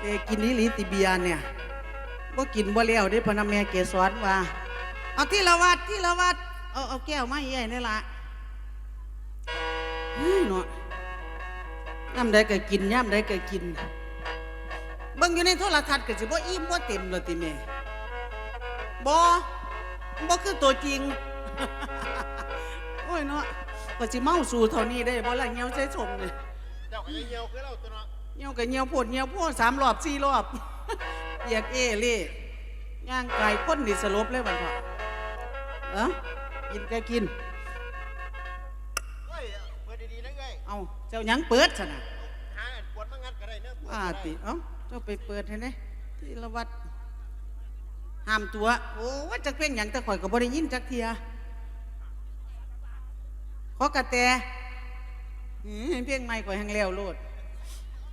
เอ้กินนี้ลีติเบียเนี่ยบ่กินบ่แล้วเด้พนะแม่เกสรว่า เอาที่ละวัดที่ละวัดเอาเอาแก้วมาใหญ่นี่ละเฮ้ยเนาะย่ำใดก็กินย่ำใดก็กินเบิ่งอยู่ในโทรทัศน์ก็สิบ่อิ่มบ่เต็มเลยติแม่บ่บ่คือตัวจริง โอ้ยเนาะก็สิเมาสู่เท่านี้ได้บ่ล่ะเหี่ยวใส่ชมนี่เจ้าก็ยังเหี่ยวคือเราตัวเนาะ เหี่ยวก็เหี่ยวโพดเหี่ยวโพดสามรอบสี่รอบเหยียกเอเล่ย่างไก่คนดิสลบเลยบัดเถาะเอ้อกินก็กิน เฮ้ยเปิดดีๆนะเอ้ยเอาเจ้าหยังเปิดซะนะหาอันปวดมางัดก็ได้เนอะปวดว่าก็ได้ติเอ้าเจ้าไปเปิดให้แหน่ที่ละวัดห้ามตัว โอ้ว่าจักเพ่งหยังแต่ข่อยก็บ่ได้ยินจักเทียขอกระแตหือเพ่งไม่ข่อยแห้งแล้วโลด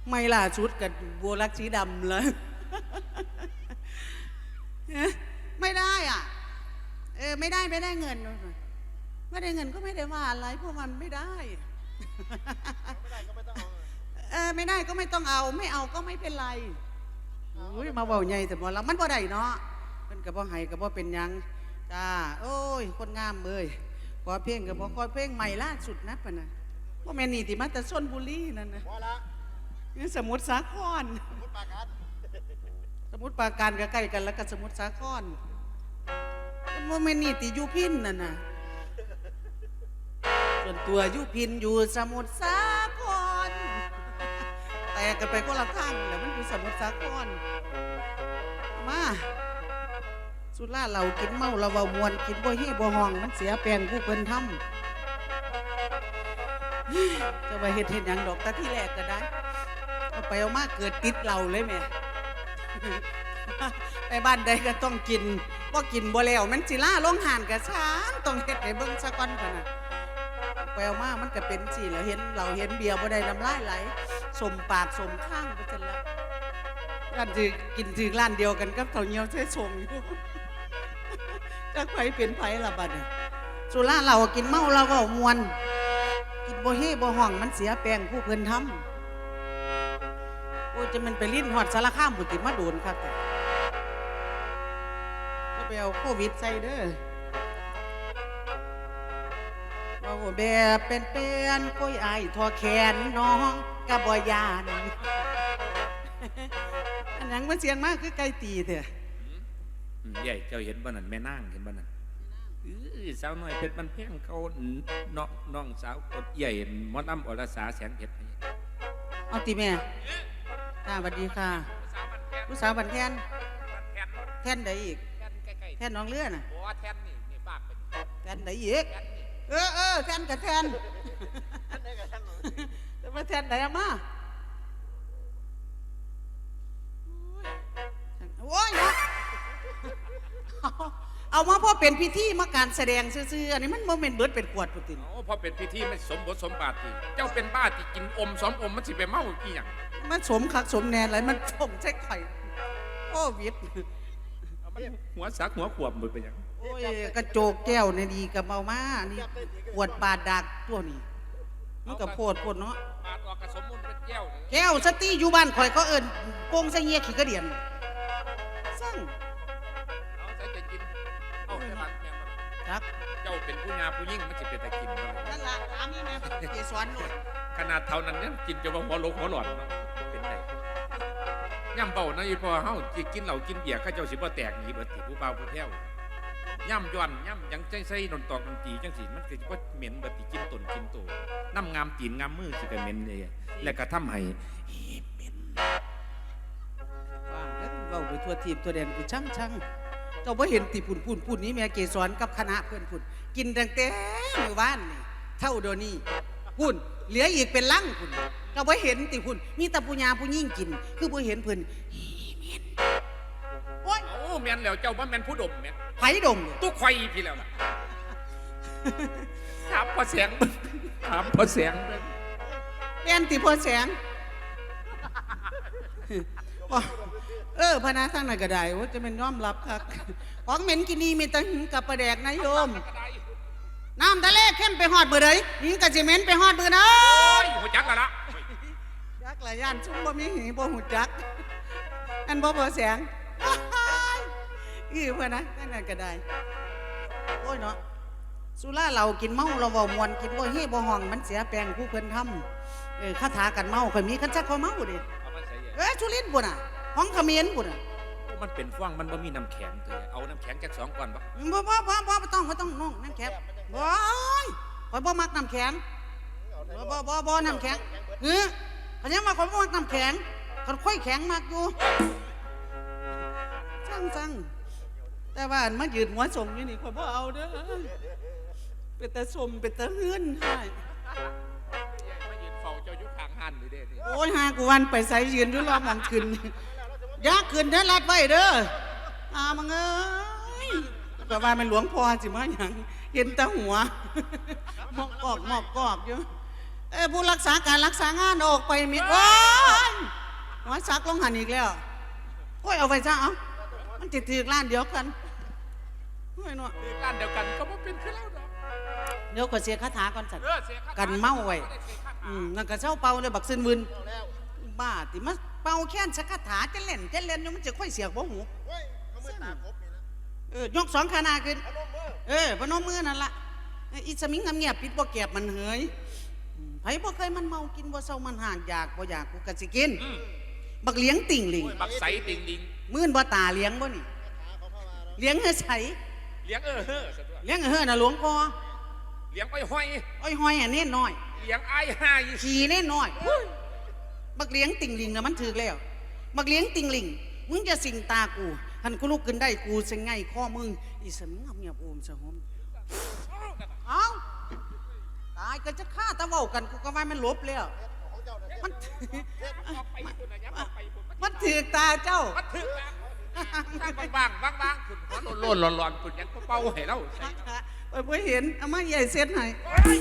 ไม่ล่าสุดกับบัวลักสีดำเลยไม่ได้อะ เออ ไม่ได้ไม่ได้เงิน ไม่ได้เงินก็ไม่ได้ว่าอะไร เพราะมันไม่ได้ไม่ได้ก็ไม่ต้องเอาเออไม่ได้ก็ไม่ต้องเอา ไม่เอาก็ไม่เป็นไรอุ้ยมาเบาใหญ่แต่บ่ละมันบ่ได้เนาะเป็นกับบ่ไห้กับบ่เป็นยังจ้าโอ้ย คนงามเอ้ยขอเพลงกับบ่ขอเพลงใหม่ล่าสุดนะปะนะว่าแม่นนี่ที่มาแต่ส้นบุรีนั่นนะ นี่สมุทรสาคร มุดปากัดสมุทรปราการก็ใกล้กันแล้วก็สมุทรสาครมันบ่แม่นนี่ติอยูพินนั่นน่ะส่วนตัวอยูพินอยู่สมุทรสาคร แต่กันไปคนละทางแล้วมันอยู่สมุทรสาครเอามา สุราเรากินเมาเราเบามวนกินบ่เฮ่บ่ห้องมันเสียแปลงผู้เพิ่นทำจะไปเฮ็ดเฮ็ดยังดอกแต่ที่แรกก็ได้ ไปเอามาเกิดติดเราเลยแม่ไปบ้านใดก็ต้องกินบ่กินบ่แล้วมันสิล่าลงหานกะช้างต้องเฮ็ดให้เบิ่งซะก่อนพุ่นนะไปเอามามันก็เป็นสิแล้วเห็นเราเห็นเบียร์บ่ได้น้ำลายไหลสมปากสมข้างไปจังละร้านถือกินถือร้านเดียวกันกับข้าเหนียวใช้สมอยู่จักไผเป็นไผล่ะบัดนี้สุราเรากินเมาเราก็มวน กินบ่เฮ่บ่ห้องมันเสียแปลงผู้เพิ่นทำ อ้ยจะมันไปลิ้นหอดสารข้ามบุติมาโดนครับแต่ก็ไปเอาโควิดใส่เด้อเอาแบบเป็นเป็นๆก้อยอายทอแขนน้องกะบอยานอันหยังมันเสียงมากคือไก่ตีเถอะอืมใหญ่เจ้าเห็นบ้านั่นแม่นางเห็นบ้านั่นอื้อสาวน้อยเพชรมันแพงเขาน้องน้องสาวคนใหญ่หมอน้ำอรสาแสงเพชรนี่เอาตีแม่ ค่ะสวัสดีค่ะสาวมันแพงลูกสาวบันแทนมันแพงแทนใดอีกแพงใกล้แทนน้องเลือน่ะ ๆบัวแทนนี่นี่บ้าเป็นแทนใดอีก แทนนี่เออเออแทนกับแทนท่านได้กับท่านหนูจะมาแทนไหนอะมา เอามาเพราะเป็นพิธีมาการแสดงซื่อๆอันนี้มันโมเมนเบิดเป็นขวดปุตินโอ้พอเป็นพิธีไม่สมบทสมบาทที่เจ้าเป็นบ้าที่กินอมสอมอมมันสิไปเมากี่อย่างมันสมคักสมแนนอะไรมันสมใช่ไข่โอ้วิดเอามันหัวสักหัวขวบมือไปอย่างโอ้ยกระโจกแก้วในดีกับเมามานี่ขวดปาดดักตัวนี้มันกับโพดโพดเนาะปาดออกกระสมมุนเป็นแก้วเลยแก้วสตีอยู่บ้านข่อยก็เอิญโกงใส่เงียขี้กระเดียนสั่ง เอาแต่บ้านแม่นบ่จักเจ้าเป็นผู้งาผู้ยิ่งมันจะเป็นแต่กินบ่นั่นละถามนี่แม่เกสรหน่อยขนาดเท่านั้นนี่ยกินจะว่าหัวโลกหัวหลอดเนาะเป็นไงย่ำเบานะอีพอเฮาสิกินเหล้ากินเบียร์ข้าเจ้าสิบ่แตกหนีเบิดติผู้เบาผู้แพ้วย่ำย้อนย่ำยังใจใส่ดนตอกดนตีจังสิมันก็สิบ่เหม็นเบิดติกินตนกินโตน้ำงามตีนงามมือสิก็เหม็นเลยแล้วก็ทำให้เหม็นว่างแล้วเว้าไปทั่วทีมตัวแดนกูช่างช่าง จ้าบ่เห็นติปุ่นปุ่นปุ่นนี้แม่เกสรกับคณะเพื่อนปุ่นกินตั้งแต่มื้อวานนี่เท่าเดี๋ยวนี้ปุ่นเหลืออีกเป็นลังปุ่นเจ้าบ่เห็นติปุ่นมีแต่ผู้ญาผู้ยิ่งกิน คือบ่เห็นเพิ่นโอ้ยโอ้แม่นแล้วเจ้าบ่แม่นผู้ดมแม่นไผดมตุกไข่พี่แล้วล่ะถามพอแสงถามพอแสงเบิ่งแม่นติพอแสงอ๋อ เออพะนาทางนั้นก็ได้ว่าจะเป็นยอมรับครับของเหม็นกินนีมีแตัหิงกับประแดกนะโยมกระไดน้ำทะเลเข้มไปหอดเบื่อเลยหิงกับจิเหม็นไปหอดเบื่อนะโอ้ยหัวจักและละยักษ์หลายย่านชุ่มบ่มีหิงบ่หูจัก อันบ่บ่แสงอีเพื่อนนะนั่นนะก็ได้โอ้ยเนาะสุราเรากินเมาเราเว้ามวนกินบ่เฮ่บ่ห้องมันเสียแปลงผู้เพิ่นทำเออคาถากันเมาข่อยมีกันจักเขาเมาดิเอามาใส่ใหญ่เอ้ยสุรินทร์พุ่นน่ะ ห้องเขมิ้นพุ่นน่ะมันเป็นฟ่างมันบ่มีน้ำแข็งตัวเอาน้ำแข็งจากสองก่อนปะบ่บ่บ่บ่บ่ต้องบ่ต้องน้องน้ำแข็งบ่ยข่อยบ่มักน้ำแข็งเอาบ่บ่บ่บ่น้ำแข็งเฮ้อเขายังมาข่อยบ่มักน้ำแข็งข่อยค่อยแข็งมากอยู่สั่งสั่งแต่ว่าอันมายืนหัวส่งอยู่นี่ข่อยบ่เอาเด้อเป็นตาสมเป็นตาเฮือนให้มายืนเฝ้าเจ้ายุคข้างหันนี่เด้นี่โอ้ยหากูวันไปใส่ยืนด้วยรอบมองขึ้นอ ยากขึ้นเด้อลัดไว้เด้ออามังเอ้ยก็ว่ามันหลวงพ่อสิมาหยังเห็นแตาหัวหมอกกอกหมอกกอกอยู่เอ้ยผู้รักษาการรักษางานออกไปมีโอ้ยหัวซักลงหันอีกแล้วโอ้ยเอาไปซะเอามันติดถือร้านเดียวกันโอ้ยเนาะคือกันเดียวกันก็บ่เป็นคือเราดอกเดี๋ยวก็เสียคาถาก่อนสัตว์เออเสียค่กันเมาไว้ด้สียค่าอืมนั่นก็เช้าเป่าเลยบักซึนวึนเอาแล้วบ้าติมาเป่าแค้นสักคาถาจะเล่นจะเล่นอยู่มันจะค่อยเสียกบ่หูเฮ้ยเขามือตาครบนี่นะเออยกสองขาหนาขึ้นเอาลงมือเออพนมมือนั่นละเอ้ยอีสมิงเงียบๆปิดบ่แก็บมันเหยอืมไผบ่เคยมันเมากินบ่เศร้ามันห่างอยากบ่อยากกูก็สิกิน อืมบักเลี้ยงติ่งลิงโอ้ยบักใสติงดิงมื่นบ่ตาเลี้ยงบ่นี่หาเขาเข้ามาแล้วเลี้ยงเฮือใสเลี้ยงเออเฮ้อซะด้วยเลี้ยงเฮือน่ะหลวงพ่อเลี้ยงอ้อยห้อย อ้อยห้อยอันนี้น้อย เลี้ยงอ้ายหายขี่แน่น้อย บักเลี้ยงติ่งลิงน่ะมันถึกแล้ว บักเลี้ยงติ่งลิง มึงจะสิงตากูหันกูลุกขึ้นได้กูสิไงข้อมึง อีสมิงเงียบๆโอมสะหอมเอ้าตายก็จะฆ่าตะเว้ากันกูก็ว่ามันลบแล้วของเจ้าเนี่ยมันออกไปพุ่นนะยับออกไปพุ่นมันถือกตาเจ้ามันถึกแล้วตั้งบางๆบางๆพุ่นหัวโลนๆร้อนๆพุ่นยังเป่าให้เราใส่ไปเพื่อเห็นเอามาใหญ่เซ็ตให้โอ้ย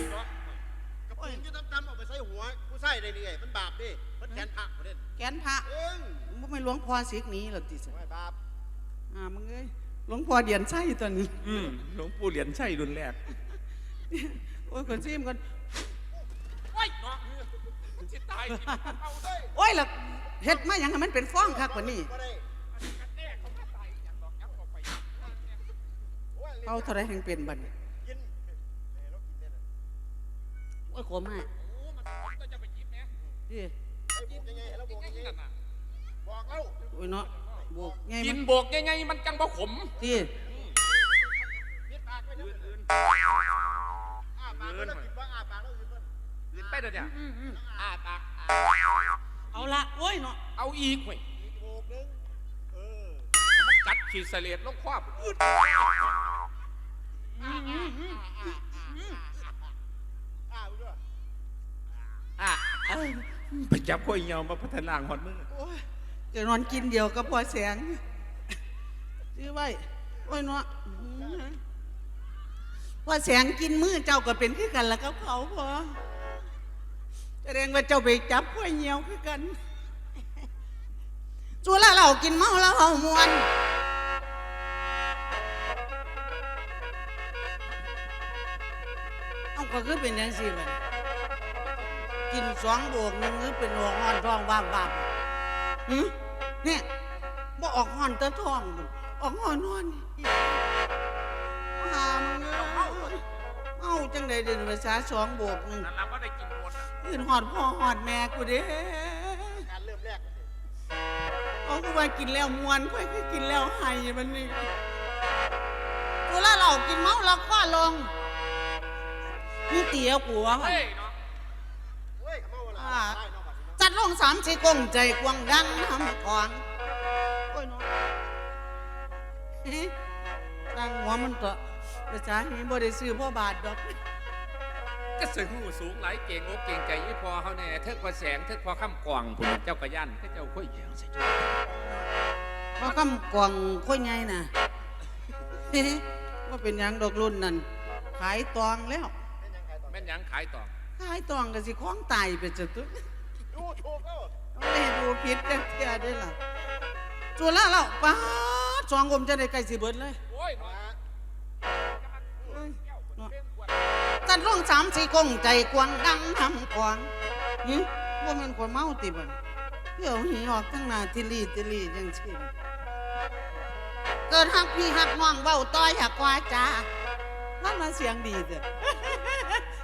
กระปุกที่ตำๆเอาไปใส่หัว ผู้ใส่ได้นี่ไงมันบาปดิมันแขนผักประเด็นแกนพระเอิ้งมึงไม่หลวงพ่อสิกหนี้หรอติสไม่บาปอ่ามึงเอ้ยหลวงพ่อเดียนไส้ตัวนี้อืมหลวงปู่เหรียญใช่รุ่นแรกโอ้ยคนซิมกันโอ้ยเนาะมันสิตายสิเอาได้โอ้ยล่ะเฮ็ดมาหยังให้มันเป็นฟ้องคักกว่านี้ก็ได้กันแน่เขามาตายอย่างดอกยับออกไปโอ้ยเอาเท่าไรแห่งเป็นบัดนี้กินเอ้ยเรากินได้นะโอ้ยโคมให้โอ้มันมั ดิไอ้บุกยังไงเราบุกยังไงนั่นน่ะบอกเล่าโอ้ยเนาะบวกไงกิมันนโบกยังไงมันจังบ่ขมดิปิดปากไว้นะอื่นอ้าปากแล้วกินว่าอ้าปากแล้วกินว่าๆอื่นไปเดี๋ยวเนี่ยอืมอืมอ่าตากเอาละโอ้ยเนาะเอาอีกเว้ยอีกโบกนึงเออมันกัดขีดเสลดลงครอบอืดอืมอืมอืมอ้าวด้วยอะเอ้ย ไปจับข้อยเหยามาพัฒนาหอดมือโอ้ยเกิดนอนกินเดียวกับพ่อแสงซื้อไว้โอ้เนาะอืมพ่อแสงกินมือเจ้าก็เป็นคือกันแล้วกับเขาพอแสดงว่าเจ้าไปจับพ่อยเหี่ยวคือกันจัวละเรากินเมาแล้วเฮามวน เอาก็คือเป็นยังสิบัด กินสองบวกหนึ่งคือเป็นหัวห้อนท้องบ้างบ้าๆหือเนี่ยบ่ออกหอนตะท้องมันออกหอนหอนหามึงเอ้ยเอาจังไดเดินภาษาสองบวกหนึ่งนั่นเราก็ได้กินหมดนะอื่นหอดพ่อหอดแม่กูเด้การเริ่มแรกเลยเอากูว่ากินแล้วมวนค่อยกินแล้วไห้มันนี่กูละเรากินเมาแล้วก็ลงนี่เตี๋ยวกูวะเฮ้ยเนาะ เฮ้ยเขาเมาอะไรได้นอก บัตรเนาะจัดลงสามสี่กงใจกวางดังทำของโอ้ยเน้องตั้งหัวมันเถอะภาษานี้บ่ได้ซื้อพ่อบาทดอกก็สึงหูสูงหลายเก่งอกเก่งใจยี่พอเขาแน่เทิกพอแสงเทิกพอข้ามกวางพุ่นเจ้ากระยันก็เจ้าข้อยเหยียงใส่จุดเพราะคำกวางค่อยไงน่ะว่าเป็นหยังดอกรุ่นนั่นขายตองแล้วเป็นยังไงต่อแม่นหยังขายต่อขายตองก็สิคล้องตายไปจะตุก ดูถูกแล้วเอาเลยดูผิดจังเที่ยได้ล่ะจัวละเราป้าดสองอมจะได้ใกล้สิเบิดเลยโอ้ยมาเอ้ยเนาะจัดลงสามสี่กงใจกวางดังทำกวางหึว่ามันคนเมาติบันเดี๋ยวหีออกทั้งหน้าทิลีทิลีจังซี่เกิดหักพี่หักน้องเบ้าต้อยหักควาจ้ามันมาเสียงดีเด้อ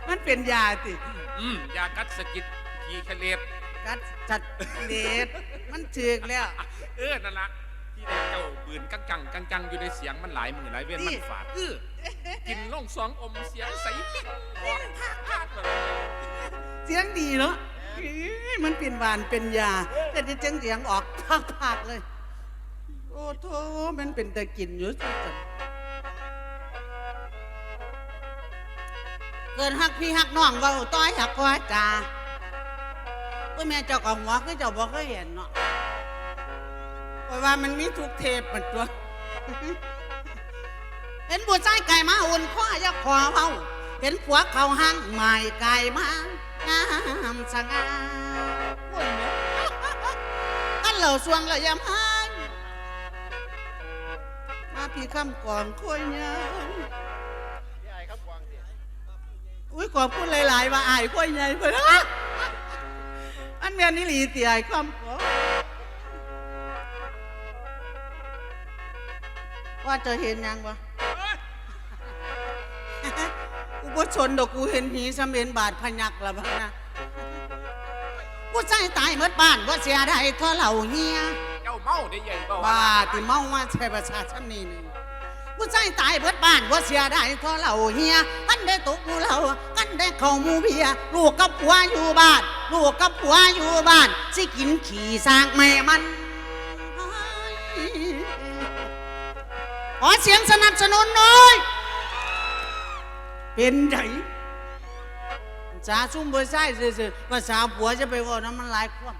มันเป็นยาติ อืมยากัดสะกิดขี่ทะเลด กัดจัดเด็ดมันถึกแล้ว เออนั่นละที่ได้เจ้าบืนกังกังกังกังอยู่ในเสียงมันหลายมือหลายเว้นนี่มันฝาดเออกินล่องสองอมเสียงใสปิ๊กพากพากพากแบบเสียงดีเนาะอื้อมันเป็นหวานเป็นยา แต่ที่จังเสียงออกพากๆเลย โอ้โธมันเป็นแต่กินอยู่สิจังเกินหักพี่หักน้องเบาต้อยหักกว่าจ้า ก็แม่เจ้าของหัวคือเจ้าบอกเคยเห็นเนาะเพราะว่ามันมีทุกเทปมันตัว เห็นผู้ชายไก่มาอุ่นข้ออยากขอเบาเห็นผัวเขาห้างใหม่ไก่มางามสง่าอุ่นเนี่ยอันเหล่าสวงละยำหันมาพี่คำก่อนคุยยังพี่ไอ้ครับกวางสิอุ้ยขอพูดหลาย ๆ ว่าอายคุยใหญ่เพื่อน อันเมียนี่หลีเตียไอ้คำก่อนว่าจะเห็นยังวะกูบ่ชนดอกกูเห็นผีสำเร็จบาดพยักละบ้างนะกูใจตายเมดบ้านว่าเสียดายก็เหล่าเฮียเจ้าเมาได้ใหญ่เบาบ้าที่เมาว่าใช่ประชาชนนี่นี่ผู้ใจตายเบิดบ้านว่าเสียได้เพราะเราเฮียกันได้ตกหมูเรากันได้เข้าหมูเบียลูกกับผัวอยู่บ้าน ลูกกับผัวอยู่บ้านสิกินขี่สร้างแม่มันขอเสียงสนับสนุนหน่อย เป็นไงจ้าซุ่มเบอร์ไส้ซื่อๆภาษาผัวจะไปเว่าน้ำมันหลายความ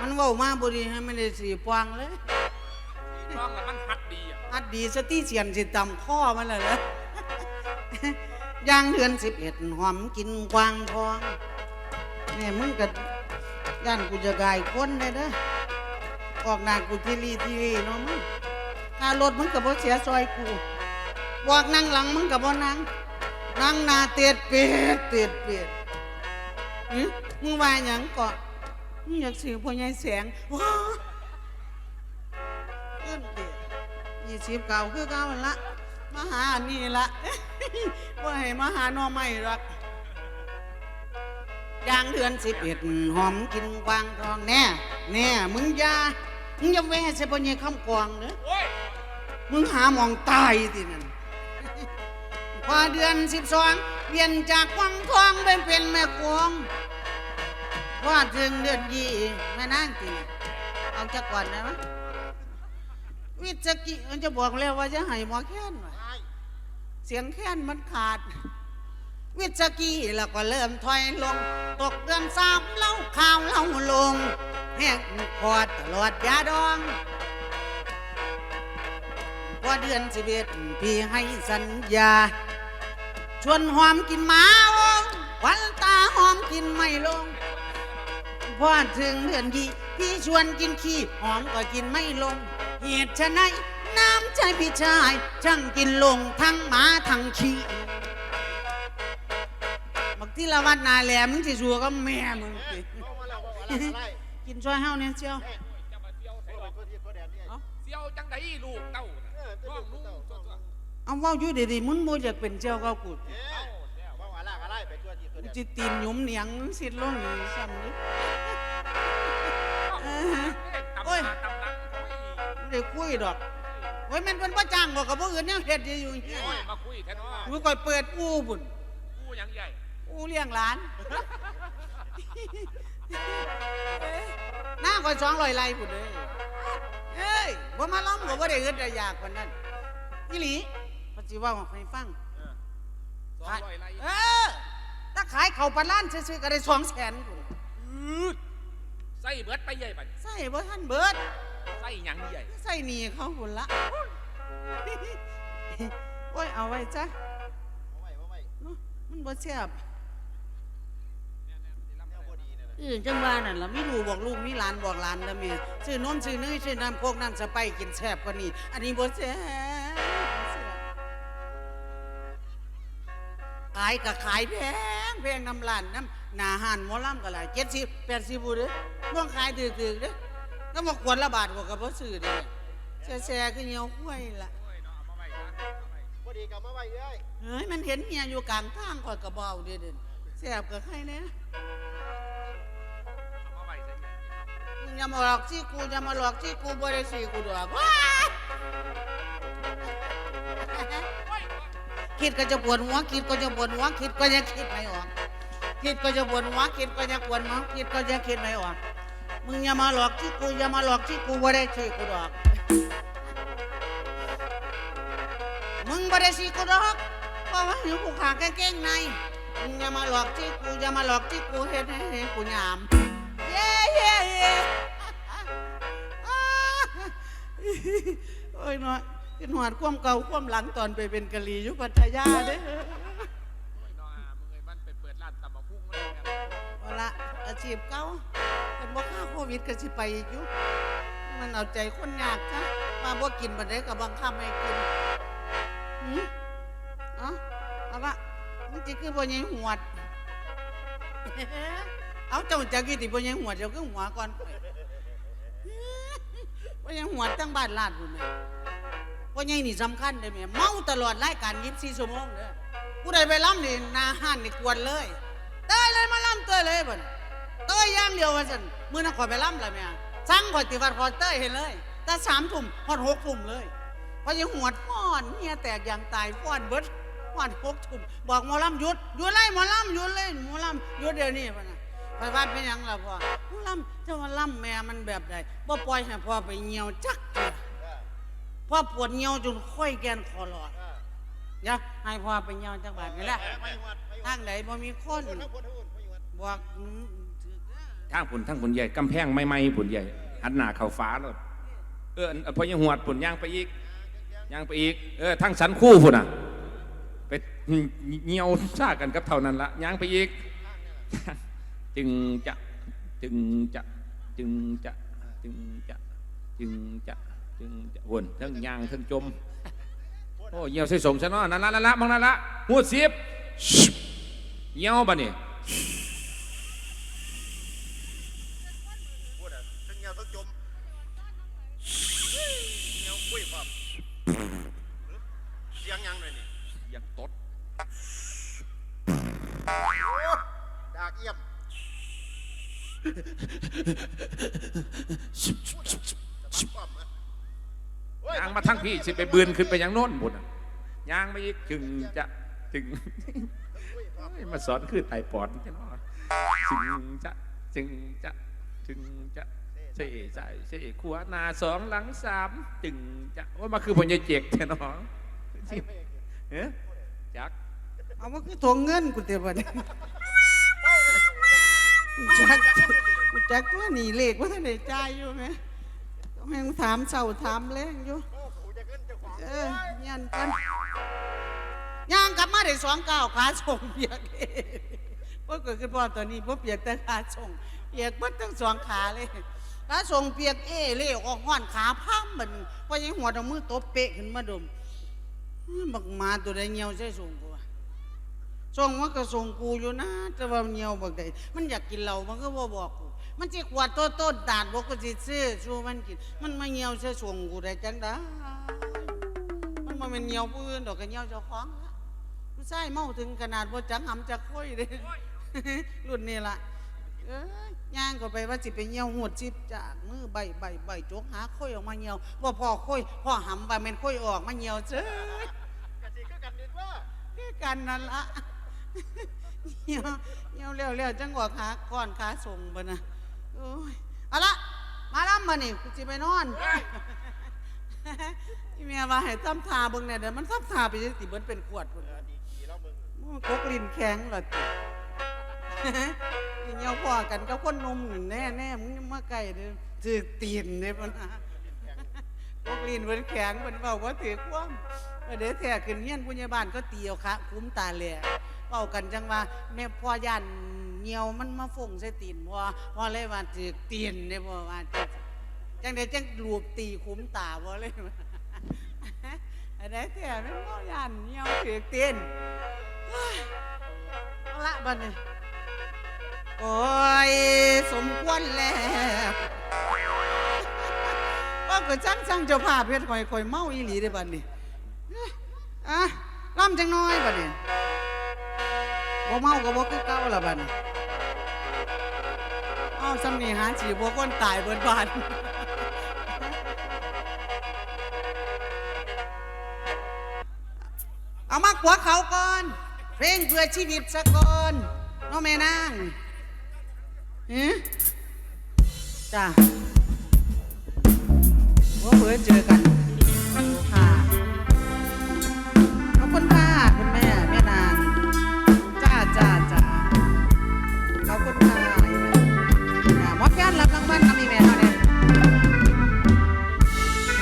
มันเว่ามาบดีให้มันได้สีปวางเลยท้องแล้วมันฮัดดีอะอัดดีสติเสียนสิตำข้อมันเลยนะย่างเดือนสิบเอ็ดหอมกินกวางทอง เนี่ยมึงกับย่านกูจะกายคนเลยนะออกหน้ากูทีรีทีรีเนาะมึงถ้ารถมึงกับบ่เสียซอยกูบอกนั่งหลังมึงกับบ่นั่งนั่งนาเตียดเปียดเตียดเปียดมึงว่าหยังเกาะมึงอยากสื่อพ่อใหญ่แสงว้าเอิ้นเดียี่สิบเก่าคือเก่าละมาหาอันนี้ละว่าให้มาหาหน่อไม้รัก ย่างเดือนสิบเอ็ดหอมกินกวางทองแน่แน่มึงอย่ามึงอย่าแว่ใส่ปนยี่คำกวางเนอะโอ้ยมึงหาหมองตายทีนั่นพอเดือนสิบสองเปลี่ยนจากกวางทองไปเป็นแม่กวงพอถึงเดือนยี่แม่นางตีเอาจากก่อนได้ไหมวิจกิมันจะบอกแล้วว่าจะให้หมอแค้นว่ะไอ้เสียงแค้นมันขาด วิจกีแล้วก็เริ่มถอยลง ตกเดือนสามเล่าข่าวเล่าลง แห้งคอดตลอดยาดองพอเดือนสิบเอ็ดพี่ให้สัญญา ชวนหอมกินหมาวงวันตาหอมกินไม่ลงพอถึงเดือนยี่พี่ชวนกินขี้หอมก็กินไม่ลง เหตุฉะไหนน้ำใจพี่ชายช่างกินลงทั้งหมาทั้งขี้ ที่ละวัดนาแหลมมึงสิสัวก็แม่มึงสิเมามาแล้วบอกอะไรอะไรกินช่วยเฮาเนี่ยเชียวจะมาเซียวโอ้ใส่ยดอกตัวที่ตัวแดนนี่เอ้าเซียวจังไดลูกเต้าน่ะเออตัวท้องที่นุ่งตัวตัวตัวเอาเว้าอยู่ดีๆมึงบ่อยากเป็นเจ้าก็กูเอ๊ะเมาอะไรอะไรไปตัวที่ตัวกูแดนจิตีนหยุมเหนียงสิลงนี่ซ้ำนี่เออโอ้โอ้ยยตำลังไม่ได้คุยดอกโอ้ยมันเป็นประจ้างบอกกับพวกอื่นเนี่ยเฮ็ดอยู่เฮียโอ้ยมาคุยแท้เนาะกูก่อยเปิดอูบุ่นกูหยังใหญ่ อูเลี้ยงหลานหน้าก่อยสองลอยไล่บุ่นเลยเอ้ยบ่มาล้อมก็บ่ได้เอิดได้อยากกว่านั้นอีหลีปฏิว่าให้ฟังสองร้อยไร่เออถ้าขายเขาวปลาล้านซื้อๆก็ได้สองแสนกูอืดใส่เบิดไปใหญ่บัดใส่บ่ทันเบิดใส่หยังใหญ่ใส่หนีเขาหุ่นละโอ้ยเอาไว้จ้ะเอาไว้เอาไว้เนาะมันบ่แซ่บ แนวบดีเนี่ยนะ เออจังว่านั่นล่ะมีลูกบอกลูกมีหลานบอกหลานแล้วแม่ซื้อนมซื้อเนยซื้อน้ำโคกน้ำสไปร์กินแซ่บกว่านี้ อันนี้บ่แซ่บบ่แซ่บขายก็ขายแพงแพงน้ำร้านน้ำหนาหันหมอลำก็หลายเจ็ดสิบแปดสิบบุเด้อม่วงขายถือๆเด้อก็มาขวดละบาทกว่ากับพ่ซื้อเด้แซ่ๆคือเหี่ยวห้วยละพอดีกลับมาไว้เอ้ยเฮ้ยมันเห็นเมียอยู่กลางทางข่อยกระเบาเด้อเด้อแซ่บกับใครเนี่ย อย่ามาหลอกที่กูอย่ามาหลอกที่กูบ่ได้สิกูดอกว้ายคิดก็จะปวดหัวคิดก็จะปวดหัวคิดก็ยังคิดไม่ออกคิดก็จะปวดหัวคิดก็จะปวดหัวคิดก็จะคิดไม่ออกมึงอย่ามาหลอกที่กูอย่ามาหลอกที่กูบ่ได้ช่วยกูดอก มึงบ่ได้สิกูดอกเพราะว่าอยู่กูขากางเกงในมึงอย่ามาหลอกที่กูอย่ามาหลอกที่กูเฮ็ดให้กูยามเย้เย้เย้ โอ้ยเนาะกินหอดความเก่าความหลังตอนไปเป็นกะหรี่อยู่พัทยาเด้อเอาละอาชีพเก่าเป็นบ่ค่าโควิดก็สิไปอีกอยู่มันเอาใจคนยากจ้ะมาบ่กินบัดได้ก็บังคับให้กินหืมเอ๋อเอาละมันสิคือบ่ใหญ่หวด เอาเจ้าจักกี่ติบ่ใหญ่หวดเจ้าคือหัวก่อน บ่ใหญ่หวดทั้งบ้านลาดพุ่นแม่บ่ใหญ่นี่สำคัญเด้อแม่เมาตลอดรายการ24ชั่วโมงเด้อผู้ใดไปล้ำนี่นาห้านนี่กวนเลยเต้ยเลยมาล่ำเต้ยเลยบ่นเต้ยย่างเดียวว่าสันมื้อนั้นขอไปล่ำละแม่สั่งขอติวัดขอเต้ยเห็นเลยแต่สามทุ่มฮอดหกทุ่มเลยเพราะยังหัวฟ้อนเฮียแตกอย่างตายฟ้อนเบิดฟ้อนหกทุ่มบอกหมอลำหยุดหยุดเลยหมอลำหยุดเลยหมอลำหยุดเดี๋ยวนี้พ่นะ ไปว่าเป็นหยังล่ะพ่อหมอลำเจ้าว่าลำแม่มันแบบใดบ่ปล่อยให้พ่อไปเหี่ยวจักเทื่อพ่อปวดเหี่ยวจนค่อยแกนคอหลอดเดี๋ยวให้พ่อไปเหี่ยวจักบาทนี่แหละไม่หวัดไม่หวัทาดงไหนบ่มีคนทั้งคนทั้งคนไม่หวัดบอกอืมถือเด้อทางผุนทางผุนใหญ่กำแพงไม่ไม่ผุนใหญ่หันหน้าเข้าฟ้าเลยเอออันพอยังหวดผุนย่างไปอีกย่างไปอีก เออทางสันคู่ผุนอะไปเหี่ยวซ่ากันกับเท่านั้นละย่างไปอีก จึงจะจึงจะจึงจะจึงจะจึงจะจึงจะวนทั้งย่างทั้งจมโอ้เหี่ยวใส่สมซะเนาะนั่นละนั่นละมองนั่นละหัวเสียบเหี่ยวบะนี่ดอะทั้งเงาทั้งจมเงาคุยความเสียงยังเลยนี่ อยากตด โอ้ดากเอี่ยมจะปั๊มๆนะโอ้ ยางมาทั้งพี่สิไปบืนขึ้นไปยังโน้นบุญยางไมาอีกจึงจะจึงมาสอนคือไต่ปอดใช่ไหมจึงจะจึงจะจึงจะเสใส่เส่ขวานาสองหลังสามจึงจะว่ามาคือผลยาเจกแท้น้องใช่ไหมเอ๊ะจักเอามาคือทวงเงินกูเต็มวัน จักจักตัวหนีเลขว่าท่านได้จ่ายอยู่ไหมต้องให้ถามเศร้าถามแรงอยู่โอ้โหจะขึ้นเออยันกันย่างกลับมาได้สองก้าขาส่งเปียกเพราะเกิดขึ้นพอตอนนี้พอเปียกแต่ขาส่งเปียกมัดทั้งสองขาเลยขาส่งเปียกเอเล่ออกห้อนขาพังเหมันพรายังหัวเอามือตบเปะขึ้นมาดมบักมาตัวใดเหี่ยวใส่ส่งกูวะ ส่งมันก็ส่งกูอยู่นะ แต่ว่าเหี่ยวบักใดมันอยากกินเหล้ามันก็บ่บอกกู มันสิขวดโตโต้นดาดบอกก็สิซื้อสู้มันกิน มันมาเหี่ยวใส่ส่งกูได้จังไดมันมาเป็นเหนียวผู้อื่นดอกกันเหนียวเจ้าของละผู้ชายเมาถึงขนาดว่าจังหำจะค่อยเลยรุ่นนี้ละเอ้ยย่างก็ไปว่าสิไปเหี่ยวหวดจิบจากมือใบใบใบจกหาค่อยออกมาเหี่ยวว่าพ่อค่อยพ่อหำว่าแม่นค่อยออกมาเหี่ยวเจ้ยกะสิก็กันนิดว่าคือกันนั่นละ เหี่ยวเหี่ยวเร็วเร็วจังหวะขาก่อนขาส่งบ่นะโอ้ยเอาละมาล้ำมานี่กูสิไปนอนที่เมียว่าให้ทำทาเบิ่งเนี่ยเดี๋ยวมันทำทาไปจังสิเบิ่นเป็นขวดพุ่นดีขี่แล้วมึงมันกกลิ้นแข็งเหรอติเหี่ยวพอกันกับคนนมนี่แน่แน่มึงย่ามาใกล้เด้อถือตีนเด้อพุ่นนะกกลิ้นเพิ่นแข็งเพิ่นเว้าว่าถือความเดี๋ยวแท้ขึ้นเฮียนผู้ใหญ่บ้านก็ตีเอาคะคุ้มตาแหล เว้ากันจังว่าแม่พ่อย่านเหี่ยวมันมาฟงใส่ตีนพ่อพ่อเลยว่าถือตีนเด้อพ่อว่าจังได๋จังรูปตีคุ้มตาบ่อเลยว่าอันไหนแท้แม่พ่อย่านเหี่ยวถือตีนเอาละบัดนี้โอ้ยสมควรแล้วว่าก็ช่างช่างเจ้าภาพเฮ็ดข่อยข่อยเมาอีหลีได้บัดนี้เอ้ยอะล่ำจังน้อยบัดนี้ บ่เมาก็บ่คือเก่าละบัดนี้เอ้าซ้ำนี่หาสิบ่คนตายเบิดบ้านเอามาขัวเขาก่อน เพลงเพื่อชีวิตสะก่อนน้องแม่นางเอ๊ะจ้าว่าเพื่อเจอกัน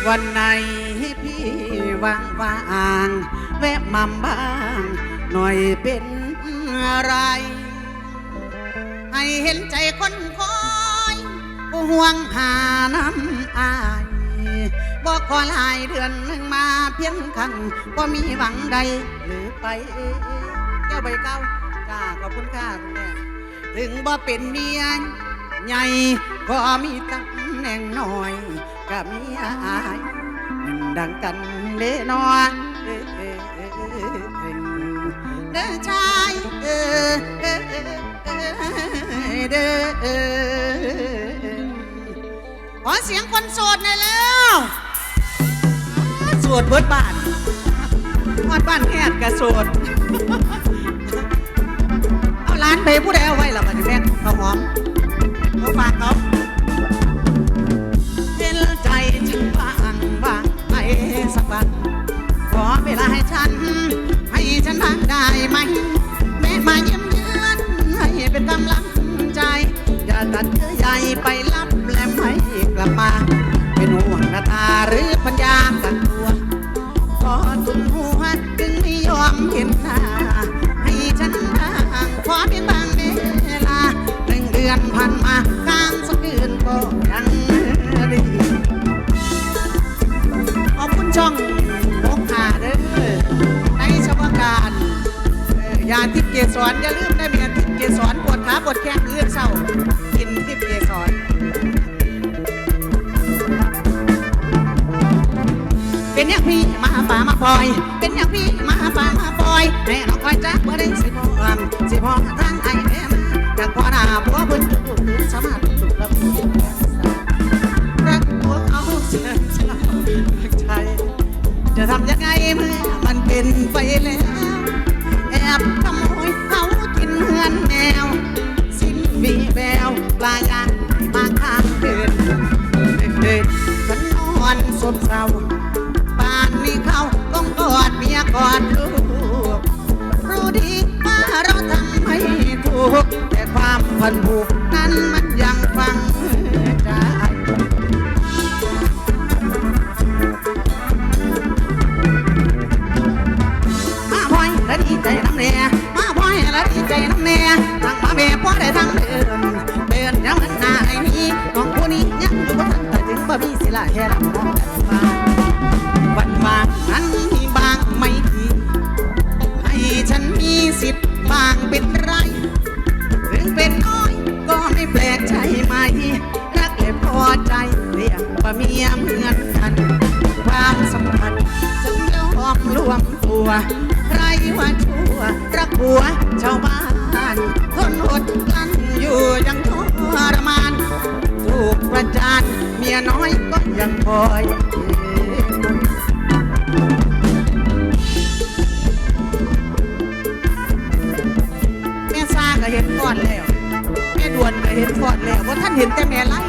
วันไหนพี่ว่างว่างๆแวะมาบ้าง หน่อยเป็นอะไร ให้เห็นใจคนคอยผู้ห่วงหาน้ำอายบอกขอหลายเดือนหนึ่งมาเพียงครั้งก็มีหวังใดหรือไป แก้วใบเก้าจ้าขอบคุณค่ะคุณแม่ถึงบ่เป็นเมียใหญ่ก็มีตำแหน่งหน่อย กับเมีอายมันดังกันเด้นอเด้อเด้อเด้อเด้อชายเด้อเด้อเด้อเด้อขอเสียงคนโสดหน่อยแล้วโสดเบิดบ้านฮอดบ้านแฮดกะโสด เอาร้านไปผู้ใดเอาไว้ละบันี้แม่เขาหอมเขาฝากเขา อนผ่านมากลางสักคืนก็ยังดีขอบคุณช่องโมกขาเด้อในชาวการเอ่อยาทิพย์เกสรอย่าลืมได้เมียทิพย์เกสรปวดขาปวดแข้งเลือดเศร้ากินทิพย์เกสรเป็นอย่างพี่มาป่ามาปล่อย เป็นอย่างพี่มาป่ามาปล่อยแม่น้องคอยจักเมื่อได้สิพอสิพอทางไอ้แม่ มาจากพ่อหนาผัวเพิ่นจุดตื่นสามารถจุดระเบิดรักผัวเขาเสียใจใจจะทำยังไงเมื่อมันเป็นไปแล้ว แอบขโมยเขากินเหือนแมว สิ้นมีแววปลายางมาข้างเดินเดินฉันนอนสบเศร้าป่านนี้เขาต้องกอดเมียกอดลูกรู้ดีว่าเราทำไม่ถูก ความพันผูกนั้นมัน เห็นแต่แม่ไล่